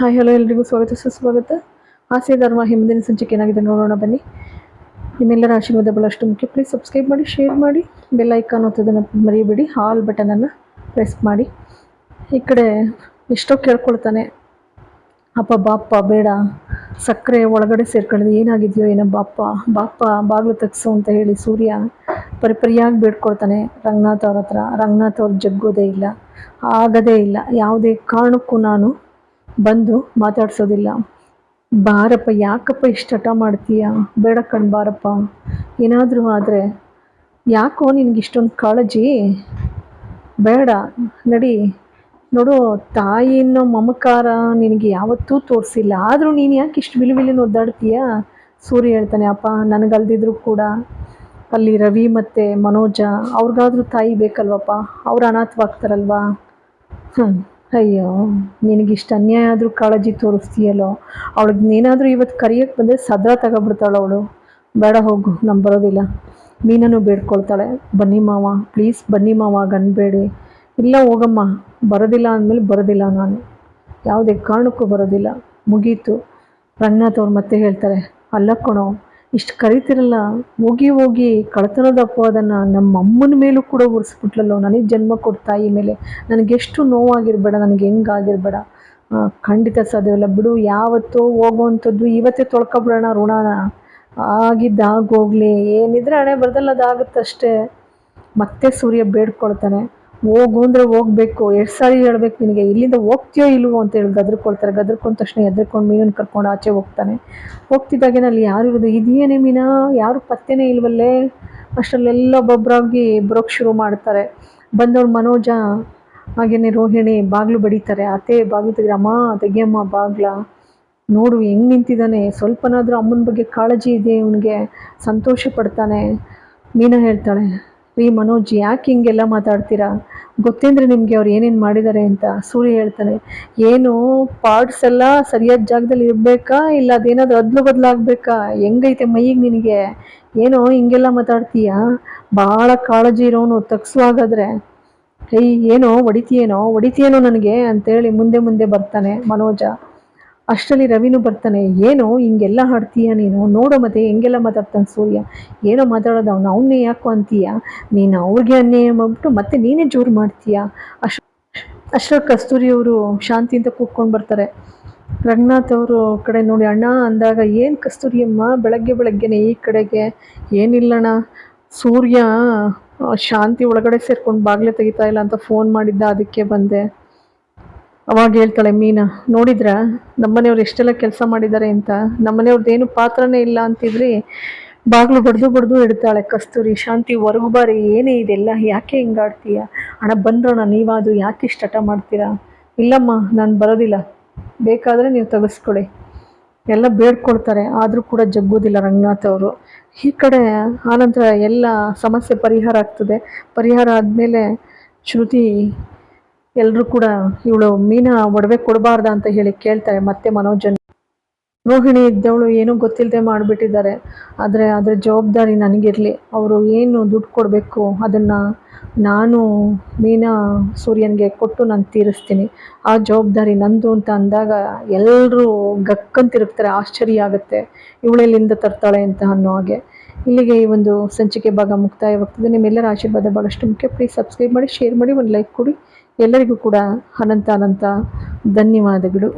Hi, hello, ಎಲ್ರಿಗೂ ಸ್ವಾಗತ. ಸುಸ್ವಾಗತ. ಆಸೆ, ಧರ್ಮ ಹಿಂದಿನ ಸಂಚಿಕೆ ಏನಾಗಿದೆ ನೋಡೋಣ, ಬನ್ನಿ. ನಿಮ್ಮೆಲ್ಲರ ಆಶೀರ್ವಾದ ಬಹಳಷ್ಟು ಮುಖ್ಯ. ಪ್ಲೀಸ್ ಸಬ್ಸ್ಕ್ರೈಬ್ ಮಾಡಿ ಶೇರ್ ಮಾಡಿ. ಬೆಲ್ ಐಕಾನ್ ಅಂತದನ್ನು ಮರಿಬೇಡಿ ಹಾಲ್ ಬಟನನ್ನು ಪ್ರೆಸ್ ಮಾಡಿ. ಈ ಕಡೆ ಎಷ್ಟೋ ಕೇಳ್ಕೊಳ್ತಾನೆ. ಅಪ್ಪ, ಬಾಪ್ಪ, ಬೇಡ. ಸಕ್ಕರೆ ಒಳಗಡೆ ಸೇರ್ಕೊಂಡಿದೆ. ಏನಾಗಿದೆಯೋ ಏನೋ ಬಾಪ್ಪ. ಬಾಪ್ಪ ಬಾಗಿಲು ತಗ್ಸು ಅಂತ ಹೇಳಿ ಸೂರ್ಯ ಪರಿಪರಿಯಾಗಿ ಬೇಡ್ಕೊಳ್ತಾನೆ. ರಂಗನಾಥ್ ಅವ್ರ ಹತ್ರ. ರಂಗನಾಥ್ ಅವ್ರು ಜಗ್ಗೋದೇ ಇಲ್ಲ. ಆಗದೇ ಇಲ್ಲ. ಯಾವುದೇ ಕಾರಣಕ್ಕೂ ನಾನು ಬಂದು ಮಾತಾಡ್ಸೋದಿಲ್ಲ. ಬಾರಪ್ಪ, ಯಾಕಪ್ಪ ಇಷ್ಟು ಹಠ ಮಾಡ್ತೀಯ? ಬೇಡ ಕಣ್ ಬಾರಪ್ಪ. ಏನಾದರೂ ಆದರೆ ಯಾಕೋ ನಿನಗೆ ಇಷ್ಟೊಂದು ಕಾಳಜಿ? ಬೇಡ, ನಡಿ. ನೋಡು ತಾಯಿನೋ ಮಮಕಾರ ನಿನಗೆ ಯಾವತ್ತೂ ತೋರಿಸಿಲ್ಲ. ಆದರೂ ನೀನು ಯಾಕೆ ಇಷ್ಟು ವಿಲು ವಿಲಿನ ಒದ್ದಾಡ್ತೀಯ? ಸೂರ್ಯ ಹೇಳ್ತಾನೆ, ಅಪ್ಪ, ನನಗಲ್ದಿದ್ರು ಕೂಡ ಅಲ್ಲಿ ರವಿ ಮತ್ತು ಮನೋಜ ಅವ್ರಿಗಾದ್ರೂ ತಾಯಿ ಬೇಕಲ್ವಪ್ಪ? ಅವ್ರು ಅನಾಥವಾಗ್ತಾರಲ್ವಾ? ಹ್ಞೂ ಅಯ್ಯೋ, ನಿನಗಿಷ್ಟು ಅನ್ಯಾಯ ಆದರೂ ಕಾಳಜಿ ತೋರಿಸ್ತೀಯಲ್ಲೋ? ಅವಳಿಗೆ ನೀನಾದರೂ ಇವತ್ತು ಕರಿಯಕ್ಕೆ ಬಂದರೆ ಸದಾ ತಗೊಬಿಡ್ತಾಳೆ ಅವಳು. ಬೇಡ ಹೋಗು ನಾನು ಬರೋದಿಲ್ಲ. ಮೀನನ್ನು ಬೇಡ್ಕೊಳ್ತಾಳೆ. ಬನ್ನಿ ಮಾವ, ಪ್ಲೀಸ್ ಬನ್ನಿ ಮಾವ ಗನ್ಬೇಡಿ ಇಲ್ಲ ಹೋಗಮ್ಮ, ಬರೋದಿಲ್ಲ ಅಂದಮೇಲೆ ಬರೋದಿಲ್ಲ ನಾನು. ಯಾವುದೇ ಕಾರಣಕ್ಕೂ ಬರೋದಿಲ್ಲ. ಮುಗೀತು. ರಂಗನಾಥ್ ಅವ್ರು ಮತ್ತೆ ಹೇಳ್ತಾರೆ, ಅಲ್ಲ ಇಷ್ಟು ಕರಿತಿರಲ್ಲ, ಹೋಗಿ ಹೋಗಿ ಕಳ್ತನದ ಅದನ್ನು ನಮ್ಮ ಅಮ್ಮನ ಮೇಲೂ ಕೂಡ ಉರಿಸ್ಬಿಟ್ಲಲ್ಲೋ, ನನಗೆ ಜನ್ಮ ಕೊಟ್ಟು ತಾಯಿ ಮೇಲೆ. ನನಗೆಷ್ಟು ನೋವಾಗಿರಬೇಡ, ನನಗೆ ಹೆಂಗಾಗಿರ್ಬೇಡ. ಖಂಡಿತ ಸಾಧ್ಯವಿಲ್ಲ. ಬಿಡು, ಯಾವತ್ತೋ ಹೋಗುವಂಥದ್ದು ಇವತ್ತೇ ತೊಳ್ಕೊಬಿಡೋಣ, ಋಣನ. ಆಗಿದ್ದಾಗೋಗ್ಲಿ ಏನಿದ್ರೆ ಹಣೆ ಬರ್ದಲ್ಲಿ ಅದಾಗುತ್ತಷ್ಟೇ ಮತ್ತೆ ಸೂರ್ಯ ಬೇಡ್ಕೊಳ್ತಾನೆ. ಹೋಗು ಅಂದರೆ ಹೋಗ್ಬೇಕು ಎಷ್ಟು ಸಾರಿ ಹೇಳ್ಬೇಕು ನಿನಗೆ, ಇಲ್ಲಿಂದ ಹೋಗ್ತೀಯೋ ಇಲ್ವೋ ಅಂತ ಹೇಳಿ ಗದ್ರಕೊಳ್ತಾರೆ. ಗದ್ರಕೊಂಡ ತಕ್ಷಣ ಎದ್ರಕೊಂಡು ಮೀನನ್ನು ಕರ್ಕೊಂಡು ಆಚೆ ಹೋಗ್ತಾನೆ. ಹೋಗ್ತಿದ್ದಾಗೇನೆ ಅಲ್ಲಿ ಯಾರು ಇರೋದು? ಇದೇನೇ ಮೀನಾ? ಯಾರು ಪತ್ತೆನೇ ಇಲ್ವಲ್ಲೇ? ಅಷ್ಟರಲ್ಲೆಲ್ಲ ಒಬ್ಬೊಬ್ಬರಾಗಿ ಬರೋಕ್ಕೆ ಶುರು ಮಾಡ್ತಾರೆ. ಬಂದವ್ರು ಮನೋಜ, ಹಾಗೇನೆ ರೋಹಿಣಿ, ಬಾಗಿಲು ಬಡಿತಾರೆ. ಅತ್ತೆ, ಬಾಗಿಲು ತೆಗೆದ್ರೆ ಅಮ್ಮ, ತೆಗಿಯಮ್ಮ, ಬಾಗ್ಲ. ನೋಡು, ಹೆಂಗೆ ನಿಂತಿದ್ದಾನೆ? ಸ್ವಲ್ಪನಾದರೂ ಅಮ್ಮನ ಬಗ್ಗೆ ಕಾಳಜಿ ಇದೆ, ಇವನಿಗೆ ಸಂತೋಷ ಪಡ್ತಾನೆ. ಮೀನಾ ಹೇಳ್ತಾಳೆ ರೀ ಮನೋಜ್ ಯಾಕೆ ಹಿಂಗೆಲ್ಲ ಮಾತಾಡ್ತೀರಾ? ಗೊತ್ತೇಂದ್ರೆ ನಿಮಗೆ ಅವ್ರು ಏನೇನು ಮಾಡಿದ್ದಾರೆ ಅಂತ. ಸೂರ್ಯ ಹೇಳ್ತಾನೆ, ಏನು ಪಾರ್ಟ್ಸ್ ಎಲ್ಲ ಸರಿಯಾದ ಜಾಗದಲ್ಲಿ ಇರಬೇಕಾ? ಇಲ್ಲ ಅದೇನಾದರೂ ಅದ್ಲು ಬದಲಾಗಬೇಕಾ? ಹೆಂಗೈತೆ ಮೈಗೆ ನಿನಗೆ? ಏನೋ ಹಿಂಗೆಲ್ಲ ಮಾತಾಡ್ತೀಯಾ? ಭಾಳ ಕಾಳಜಿ ಇರೋನು ತಗ್ಸುವಾಗಾದ್ರೆ. ಏಯ್ ಏನೋ ಹೊಡಿತೀಯೇನೋ? ಹೊಡಿತೀಯೇನೋ ನನಗೆ? ಅಂತೇಳಿ ಮುಂದೆ ಮುಂದೆ ಬರ್ತಾನೆ ಮನೋಜ. ಅಷ್ಟರಲ್ಲಿ ರವಿನೂ ಬರ್ತಾನೆ, ಏನೋ, ಹಿಂಗೆಲ್ಲ ಹಾಡ್ತೀಯ ನೀನು? ನೋಡೋ ಮತ್ತೆ, ಹೆಂಗೆಲ್ಲ ಮಾತಾಡ್ತಾನೆ ಸೂರ್ಯ? ಏನೋ ಮಾತಾಡೋದು ಅವ್ನು ಅವನ್ನೇ ಯಾಕೋ ಅಂತೀಯ? ನೀನು ಅವ್ರಿಗೆ ಅನ್ಯಾಯ ಮಾಡ್ಬಿಟ್ಟು ಮತ್ತೆ ನೀನೇ ಜೋರು ಮಾಡ್ತೀಯ? ಅಷ್ಟು ಅಷ್ಟರಲ್ಲಿ ಕಸ್ತೂರಿ ಅವರು ಶಾಂತಿ ಅಂತ ಕೂತ್ಕೊಂಡು ಬರ್ತಾರೆ. ರಂಗನಾಥ್ ಅವರು ಕಡೆ ನೋಡಿ, ಅಣ್ಣ, ಅಂದಾಗ ಏನು ಕಸ್ತೂರಿ ಅಮ್ಮ ಬೆಳಗ್ಗೆ ಬೆಳಗ್ಗೆನೆ ಈ ಕಡೆಗೆ? ಏನಿಲ್ಲಣ್ಣ, ಸೂರ್ಯ ಶಾಂತಿ ಒಳಗಡೆ ಸೇರ್ಕೊಂಡು ಬಾಗಿಲು ತೆಗಿತಾ ಇಲ್ಲ ಅಂತ ಫೋನ್ ಮಾಡಿದ್ದ, ಅದಕ್ಕೆ ಬಂದೆ. ಅವಾಗ ಹೇಳ್ತಾಳೆ, ಮೀನಾ, ನೋಡಿದ್ರ? ನಮ್ಮನೆಯವ್ರು ಎಷ್ಟೆಲ್ಲ ಕೆಲಸ ಮಾಡಿದ್ದಾರೆ ಅಂತ. ನಮ್ಮನೆಯವ್ರದ್ದೇನು ಪಾತ್ರನೇ ಇಲ್ಲ ಅಂತಿದ್ರಿ. ಬಾಗಿಲು ಬಡ್ದು ಬಡ್ದು ಇಡ್ತಾಳೆ ಕಸ್ತೂರಿ. ಶಾಂತಿ, ಹೊರಗು ಬಾರಿ, ಏನೇ ಇದೆಲ್ಲ? ಯಾಕೆ ಹಿಂಗಾಡ್ತೀಯ? ಹಣ ಬಂದ್ರೋಣ ನೀವಾದು ಯಾಕೆ ಇಷ್ಟು ಹಠ ಮಾಡ್ತೀರಾ? ಇಲ್ಲಮ್ಮ, ನಾನು ಬರೋದಿಲ್ಲ. ಬೇಕಾದರೆ ನೀವು ತೆಗೆಸ್ಕೊಳ್ಳಿ. ಎಲ್ಲ ಬೇಡ್ಕೊಳ್ತಾರೆ. ಆದರೂ ಕೂಡ ಜಗ್ಗೋದಿಲ್ಲ ರಂಗನಾಥ್ ಅವರು. ಈ ಕಡೆ ಆನಂತರ ಎಲ್ಲ ಸಮಸ್ಯೆ ಪರಿಹಾರ ಆಗ್ತದೆ. ಪರಿಹಾರ ಆದಮೇಲೆ ಶ್ರುತಿ ಎಲ್ಲರೂ ಕೂಡ ಇವಳು ಮೀನ ಒಡವೆ ಕೊಡಬಾರ್ದ ಅಂತ ಹೇಳಿ ಕೇಳ್ತಾರೆ ಮತ್ತೆ ಮನೋಜನ್. ರೋಹಿಣಿ ಇದ್ದವಳು ಏನೂ ಗೊತ್ತಿಲ್ಲದೆ ಮಾಡಿಬಿಟ್ಟಿದ್ದಾರೆ. ಆದರೆ ಅದರ ಜವಾಬ್ದಾರಿ ನನಗಿರಲಿ. ಅವರು ಏನು ದುಡ್ಡು ಕೊಡಬೇಕು ಅದನ್ನು ನಾನು ಮೀನಾ ಸೂರ್ಯನಿಗೆ ಕೊಟ್ಟು ನಾನು ತೀರಿಸ್ತೀನಿ. ಆ ಜವಾಬ್ದಾರಿ ನಂದು ಅಂತ ಅಂದಾಗ ಎಲ್ಲರೂ ಗಕ್ಕಂತಿರುತ್ತಾರೆ. ಆಶ್ಚರ್ಯ ಆಗುತ್ತೆ. ಇವಳೆಲ್ಲಿಂದ ತರ್ತಾಳೆ ಅಂತ ಅನ್ನೋ ಹಾಗೆ. ಇಲ್ಲಿಗೆ ಈ ಒಂದು ಸಂಚಿಕೆ ಭಾಗ ಮುಕ್ತಾಯವಾಗ್ತದೆ. ನಿಮ್ಮೆಲ್ಲರ ಆಶೀರ್ವಾದ ಭಾಳಷ್ಟು ಮುಖ್ಯ. ಪ್ಲೀಸ್ ಸಬ್ಸ್ಕ್ರೈಬ್ ಮಾಡಿ ಶೇರ್ ಮಾಡಿ, ಒಂದು ಲೈಕ್ ಕೊಡಿ. ಎಲ್ಲರಿಗೂ ಕೂಡ ಅನಂತ ಅನಂತ ಧನ್ಯವಾದಗಳು.